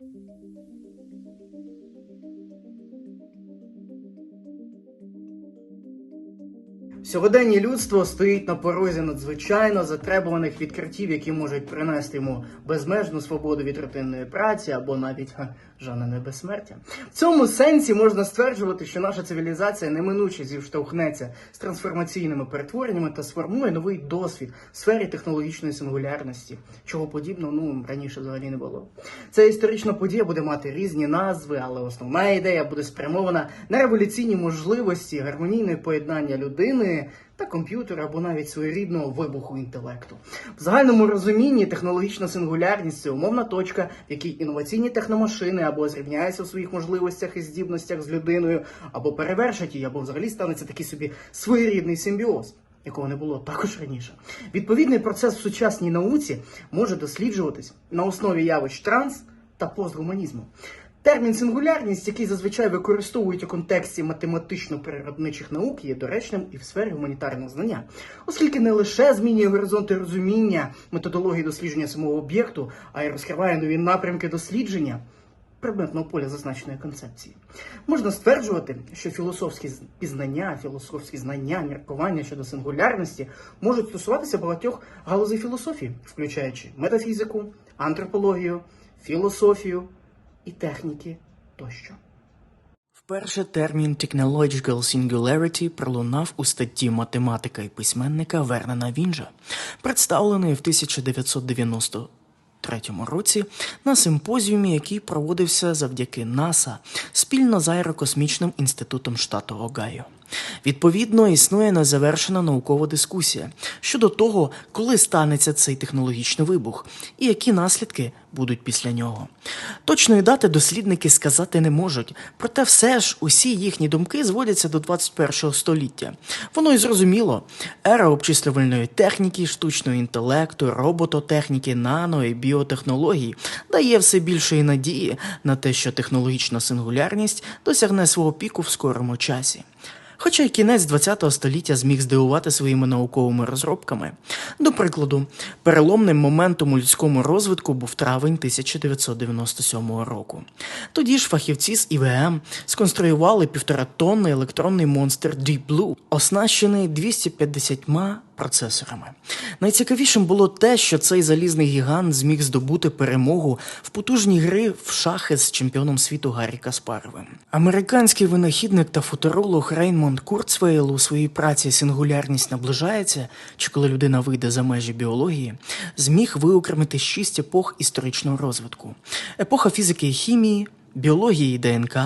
Thank you. Сьогодення людство стоїть на порозі надзвичайно затребуваних відкриттів, які можуть принести йому безмежну свободу від рутинної праці або навіть жанене безсмертя. В цьому сенсі можна стверджувати, що наша цивілізація неминуче зіштовхнеться з трансформаційними перетвореннями та сформує новий досвід в сфері технологічної сингулярності, чого подібного ну раніше взагалі не було. Ця історична подія буде мати різні назви, але основна ідея буде спрямована на революційні можливості гармонійне поєднання людини та комп'ютера або навіть своєрідного вибуху інтелекту. В загальному розумінні технологічна сингулярність це умовна точка, в якій інноваційні техномашини або зрівняються в своїх можливостях і здібностях з людиною, або перевершать її, або взагалі станеться такий собі своєрідний симбіоз. Якого не було також раніше. Відповідний процес в сучасній науці може досліджуватись на основі явищ транс та постгуманізму. Термін сингулярність, який зазвичай використовують у контексті математично-природничих наук, є доречним і в сфері гуманітарного знання, оскільки не лише змінює горизонти розуміння методології дослідження самого об'єкту, а й розкриває нові напрямки дослідження предметного поля зазначеної концепції. Можна стверджувати, що філософські пізнання, філософські знання, міркування щодо сингулярності можуть стосуватися багатьох галузей філософії, включаючи метафізику, антропологію, філософію і техніки тощо. Вперше термін Technological Singularity пролунав у статті математика і письменника Вернена Вінжа, представленої в 1993 році на симпозіумі, який проводився завдяки НАСА спільно з Аерокосмічним інститутом штату Огайо. Відповідно, існує незавершена наукова дискусія щодо того, коли станеться цей технологічний вибух і які наслідки будуть після нього. Точної дати дослідники сказати не можуть, проте все ж усі їхні думки зводяться до 21 століття. Воно й зрозуміло. Ера обчислювальної техніки, штучного інтелекту, робототехніки, нано і біотехнологій дає все більшої надії на те, що технологічна сингулярність досягне свого піку в скорому часі. Хоча й кінець ХХ століття зміг здивувати своїми науковими розробками. До прикладу, переломним моментом у людському розвитку був травень 1997 року. Тоді ж фахівці з ІВМ сконструювали півторатонний електронний монстр Deep Blue, оснащений 250 процесорами. Найцікавішим було те, що цей залізний гігант зміг здобути перемогу в потужній гри в шахи з чемпіоном світу Гаррі Каспаровим. Американський винахідник та футуролог Рейнмонд Курцвейл у своїй праці Сингулярність наближається, чи коли людина вийде за межі біології, зміг виокремити шість епох історичного розвитку: епоха фізики і хімії, біології і ДНК,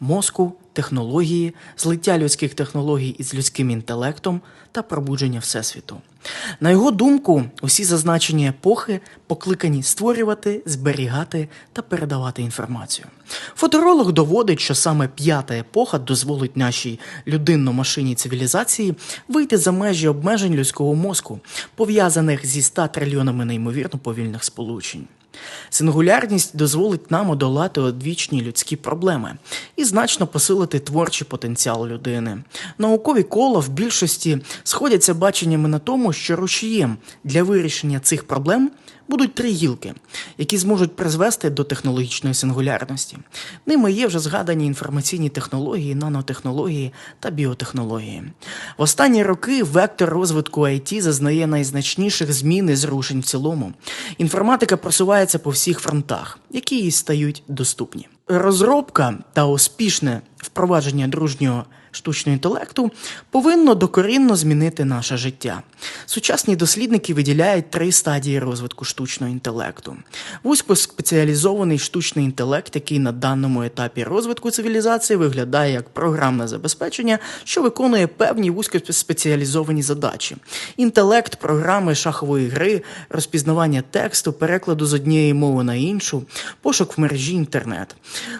мозку, технології, злиття людських технологій із людським інтелектом та пробудження Всесвіту. На його думку, усі зазначені епохи покликані створювати, зберігати та передавати інформацію. Футуролог доводить, що саме п'ята епоха дозволить нашій людинно-машинній цивілізації вийти за межі обмежень людського мозку, пов'язаних зі 100 трильйонами неймовірно повільних сполучень. Сингулярність дозволить нам одолати одвічні людські проблеми і значно посилити творчий потенціал людини. Наукові кола в більшості сходяться баченнями на тому, що рушієм для вирішення цих проблем будуть три гілки, які зможуть призвести до технологічної сингулярності. Ними є вже згадані інформаційні технології, нанотехнології та біотехнології. В останні роки вектор розвитку IT зазнає найзначніших змін і зрушень в цілому. Інформатика просувається по всіх фронтах, які їй стають доступні. Розробка та успішне впровадження дружнього штучного інтелекту повинно докорінно змінити наше життя. Сучасні дослідники виділяють три стадії розвитку штучного інтелекту: вузькоспеціалізований штучний інтелект, який на даному етапі розвитку цивілізації виглядає як програмне забезпечення, що виконує певні вузькоспеціалізовані задачі: інтелект, програми шахової гри, розпізнавання тексту, перекладу з однієї мови на іншу, пошук в мережі інтернет.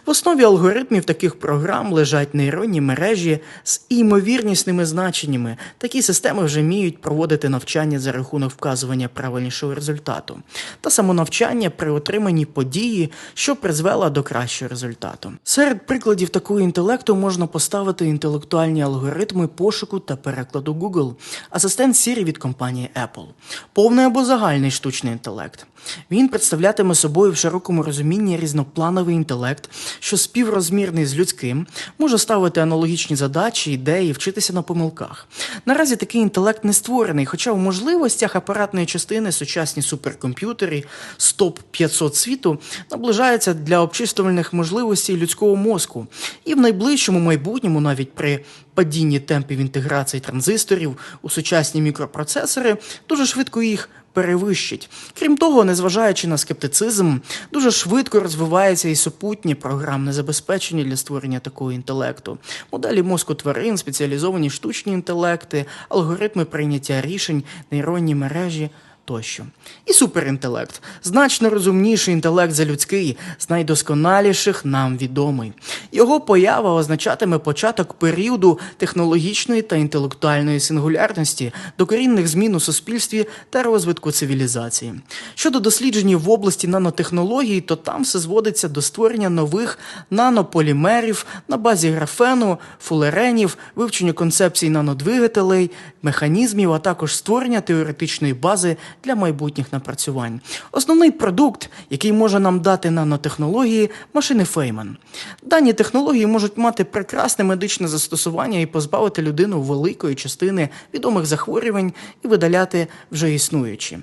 В основі алгоритмів таких програм лежать нейронні мережі з імовірнісними значеннями. Такі системи вже вміють проводити навчання за рахунок вказування правильнішого результату та самонавчання при отриманні події, що призвела до кращого результату. Серед прикладів такого інтелекту можна поставити інтелектуальні алгоритми пошуку та перекладу Google, асистент Siri від компанії Apple, повний або загальний штучний інтелект. Він представлятиме собою в широкому розумінні різноплановий інтелект, що співрозмірний з людським, може ставити аналогічні задачі, ідеї, вчитися на помилках. Наразі такий інтелект не створений, хоча в можливостях апаратної частини сучасні суперкомп'ютери з топ 500 світу наближаються для обчислювальних можливостей людського мозку, і в найближчому майбутньому, навіть при падінні темпів інтеграції транзисторів у сучасні мікропроцесори, дуже швидко їх перевищить. Крім того, незважаючи на скептицизм, дуже швидко розвивається і супутнє програмне забезпечення для створення такого інтелекту, моделі мозку тварин, спеціалізовані штучні інтелекти, алгоритми прийняття рішень, нейронні мережі. Тощо. І суперінтелект значно розумніший інтелект за людський, з найдосконаліших нам відомий. Його поява означатиме початок періоду технологічної та інтелектуальної сингулярності, докорінних змін у суспільстві та розвитку цивілізації. Щодо досліджень в області нанотехнологій, то там все зводиться до створення нових нанополімерів на базі графену, фулеренів, вивчення концепцій нанодвигателей, механізмів, а також створення теоретичної бази для майбутніх напрацювань. Основний продукт, який може нам дати нанотехнології, машини Фейман. Дані технології можуть мати прекрасне медичне застосування і позбавити людину великої частини відомих захворювань і видаляти вже існуючі.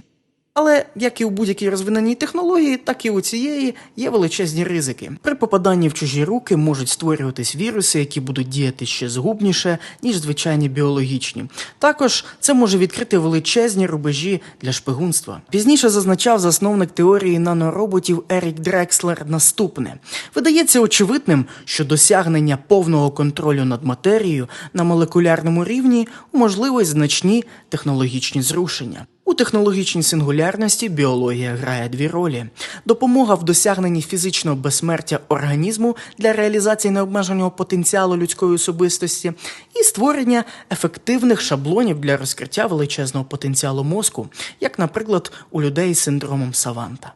Але як і у будь-якій розвиненій технології, так і у цієї є величезні ризики. При попаданні в чужі руки можуть створюватись віруси, які будуть діяти ще згубніше, ніж звичайні біологічні. Також це може відкрити величезні рубежі для шпигунства. Пізніше зазначав засновник теорії нанороботів Ерік Дрекслер наступне: видається очевидним, що досягнення повного контролю над матерією на молекулярному рівні уможливить значні технологічні зрушення. У технологічній сингулярності біологія грає дві ролі: допомога в досягненні фізичного безсмертя організму для реалізації необмеженого потенціалу людської особистості, і створення ефективних шаблонів для розкриття величезного потенціалу мозку, як, наприклад, у людей з синдромом Саванта.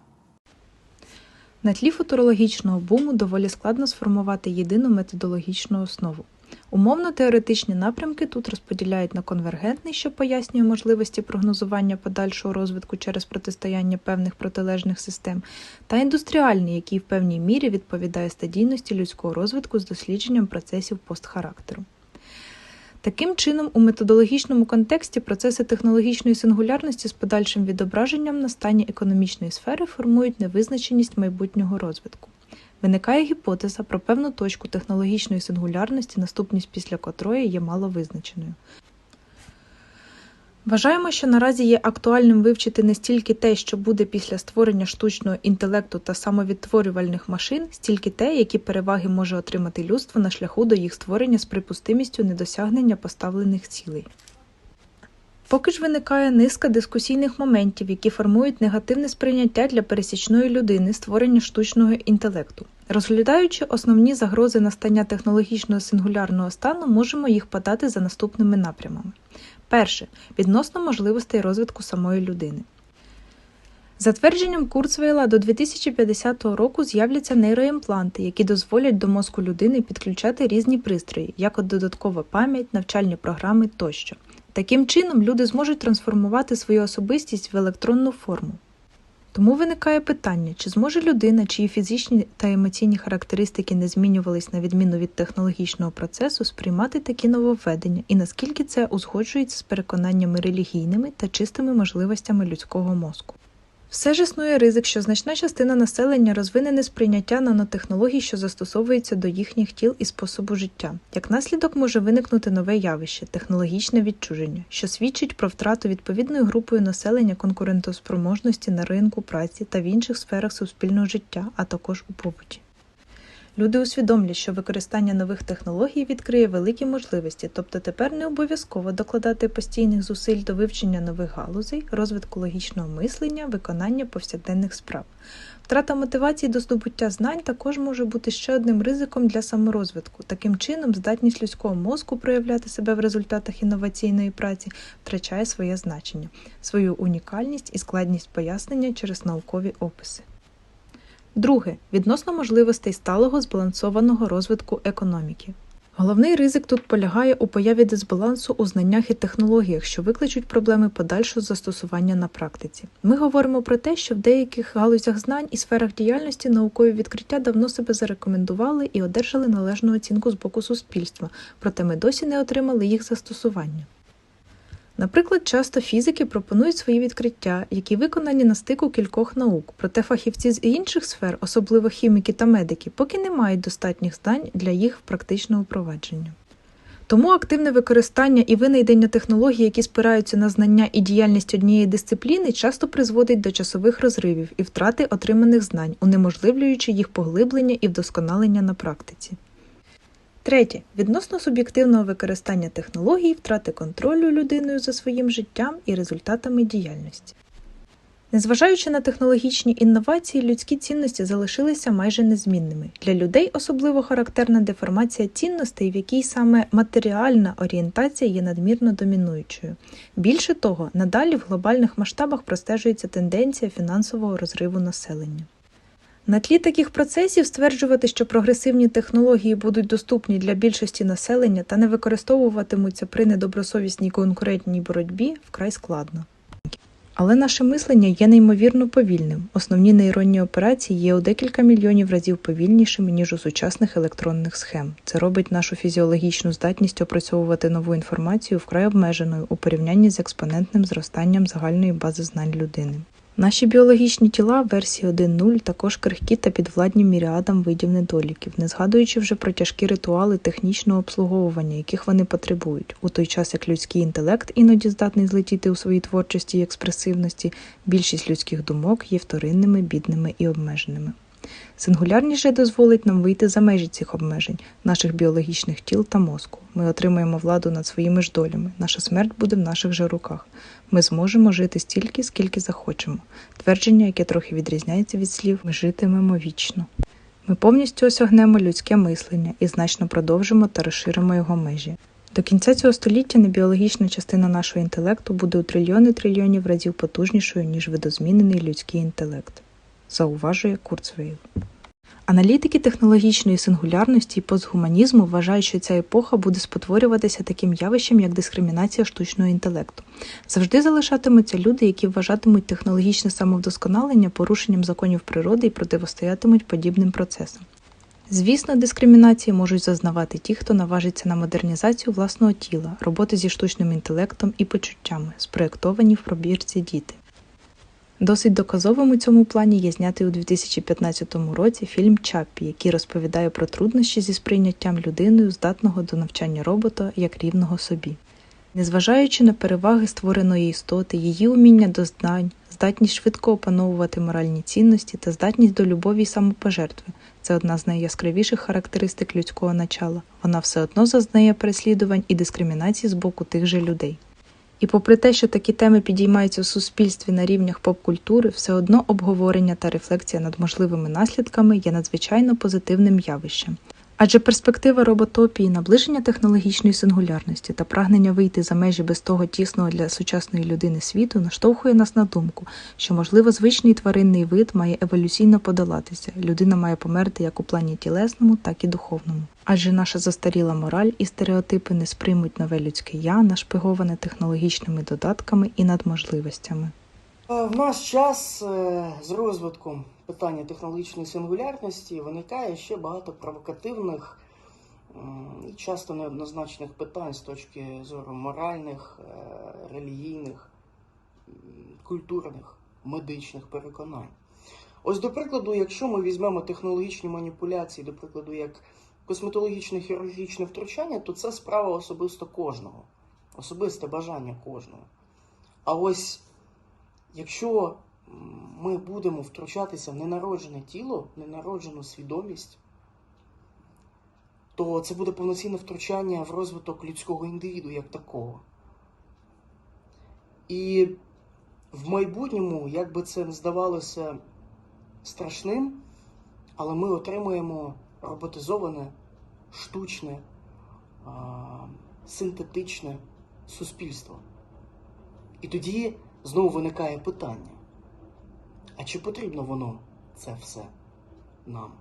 На тлі футурологічного буму доволі складно сформувати єдину методологічну основу. Умовно-теоретичні напрямки тут розподіляють на конвергентний, що пояснює можливості прогнозування подальшого розвитку через протистояння певних протилежних систем, та індустріальний, який в певній мірі відповідає стадійності людського розвитку з дослідженням процесів постхарактеру. Таким чином, у методологічному контексті процеси технологічної сингулярності з подальшим відображенням на стані економічної сфери формують невизначеність майбутнього розвитку. Виникає гіпотеза про певну точку технологічної сингулярності, наступність після котрої є маловизначеною. Вважаємо, що наразі є актуальним вивчити не стільки те, що буде після створення штучного інтелекту та самовідтворювальних машин, стільки те, які переваги може отримати людство на шляху до їх створення з припустимістю недосягнення поставлених цілей. Поки ж виникає низка дискусійних моментів, які формують негативне сприйняття для пересічної людини створення штучного інтелекту. Розглядаючи основні загрози настання технологічного сингулярного стану, можемо їх подати за наступними напрямами. Перше відносно можливостей розвитку самої людини. За твердженням Курцвейла, до 2050 року з'являться нейроімпланти, які дозволять до мозку людини підключати різні пристрої, як от додаткова пам'ять, навчальні програми тощо. Таким чином, люди зможуть трансформувати свою особистість в електронну форму. Тому виникає питання, чи зможе людина, чиї фізичні та емоційні характеристики не змінювались на відміну від технологічного процесу, сприймати такі нововведення і наскільки це узгоджується з переконаннями релігійними та чистими можливостями людського мозку. Все ж існує ризик, що значна частина населення розвине несприйняття нанотехнологій, що застосовуються до їхніх тіл і способу життя. Як наслідок може виникнути нове явище технологічне відчуження, що свідчить про втрату відповідною групою населення конкурентоспроможності на ринку праці та в інших сферах суспільного життя, а також у побуті. Люди усвідомлять, що використання нових технологій відкриє великі можливості, тобто тепер не обов'язково докладати постійних зусиль до вивчення нових галузей, розвитку логічного мислення, виконання повсякденних справ. Втрата мотивації до здобуття знань також може бути ще одним ризиком для саморозвитку. Таким чином, здатність людського мозку проявляти себе в результатах інноваційної праці втрачає своє значення, свою унікальність і складність пояснення через наукові описи. Друге відносно можливостей сталого збалансованого розвитку економіки. Головний ризик тут полягає у появі дисбалансу у знаннях і технологіях, що викличуть проблеми подальшого застосування на практиці. Ми говоримо про те, що в деяких галузях знань і сферах діяльності наукові відкриття давно себе зарекомендували і одержали належну оцінку з боку суспільства, проте ми досі не отримали їх застосування. Наприклад, часто фізики пропонують свої відкриття, які виконані на стику кількох наук, проте фахівці з інших сфер, особливо хіміки та медики, поки не мають достатніх знань для їх практичного впровадження. Тому активне використання і винайдення технологій, які спираються на знання і діяльність однієї дисципліни, часто призводить до часових розривів і втрати отриманих знань, унеможливлюючи їх поглиблення і вдосконалення на практиці. Третє. Відносно суб'єктивного використання технологій, втрати контролю людиною за своїм життям і результатами діяльності. Незважаючи на технологічні інновації, людські цінності залишилися майже незмінними. Для людей особливо характерна деформація цінностей, в якій саме матеріальна орієнтація є надмірно домінуючою. Більше того, надалі в глобальних масштабах простежується тенденція фінансового розриву населення. На тлі таких процесів стверджувати, що прогресивні технології будуть доступні для більшості населення та не використовуватимуться при недобросовісній конкурентній боротьбі вкрай складно. Але наше мислення є неймовірно повільним. Основні нейронні операції є у декілька мільйонів разів повільнішими, ніж у сучасних електронних схем. Це робить нашу фізіологічну здатність опрацьовувати нову інформацію вкрай обмеженою у порівнянні з експонентним зростанням загальної бази знань людини. Наші біологічні тіла версії 1.0 також крихкі та підвладні міріадам видів недоліків, не згадуючи вже про тяжкі ритуали технічного обслуговування, яких вони потребують, у той час як людський інтелект іноді здатний злетіти у своїй творчості і експресивності, більшість людських думок є вторинними, бідними і обмеженими. Сингулярність же дозволить нам вийти за межі цих обмежень, наших біологічних тіл та мозку. Ми отримаємо владу над своїми ж долями. Наша смерть буде в наших же руках. Ми зможемо жити стільки, скільки захочемо. Твердження, яке трохи відрізняється від слів, ми житимемо вічно. Ми повністю осягнемо людське мислення і значно продовжимо та розширимо його межі. До кінця цього століття небіологічна частина нашого інтелекту буде у трильйони трильйонів разів потужнішою, ніж видозмінений людський інтелект, зауважує Курцвейл. Аналітики технологічної сингулярності і постгуманізму вважають, що ця епоха буде спотворюватися таким явищем, як дискримінація штучного інтелекту. Завжди залишатимуться люди, які вважатимуть технологічне самовдосконалення порушенням законів природи і противостоятимуть подібним процесам. Звісно, дискримінації можуть зазнавати ті, хто наважиться на модернізацію власного тіла, роботи зі штучним інтелектом і почуттями, спроєктовані в пробірці діти. Досить доказовим у цьому плані є знятий у 2015 році фільм Чаппі, який розповідає про труднощі зі сприйняттям людиною, здатного до навчання робота як рівного собі. Незважаючи на переваги створеної істоти, її уміння до знань, здатність швидко опановувати моральні цінності та здатність до любові й самопожертви це одна з найяскравіших характеристик людського начала. Вона все одно зазнає переслідувань і дискримінації з боку тих же людей. І попри те, що такі теми підіймаються в суспільстві на рівнях поп-культури, все одно обговорення та рефлексія над можливими наслідками є надзвичайно позитивним явищем. Адже перспектива роботопії, наближення технологічної сингулярності та прагнення вийти за межі без того тісного для сучасної людини світу наштовхує нас на думку, що, можливо, звичний тваринний вид має еволюційно подолатися, людина має померти як у плані тілесному, так і духовному. Адже наша застаріла мораль і стереотипи не сприймуть нове людське я, нашпиговане технологічними додатками і надможливостями. В наш час е, з розвитком питання технологічної сингулярності виникає ще багато провокативних і часто неоднозначних питань з точки зору моральних, е, релігійних, культурних, медичних переконань. Ось, до прикладу, якщо ми візьмемо технологічні маніпуляції, до прикладу, як косметологічне хірургічне втручання, то це справа особисто кожного, особисте бажання кожного. А ось якщо ми будемо втручатися в ненароджене тіло, ненароджену свідомість, то це буде повноцінне втручання в розвиток людського індивіду як такого. І в майбутньому, як би це здавалося страшним, але ми отримуємо роботизоване, штучне, синтетичне суспільство. І тоді знову виникає питання: а чи потрібно воно це все нам?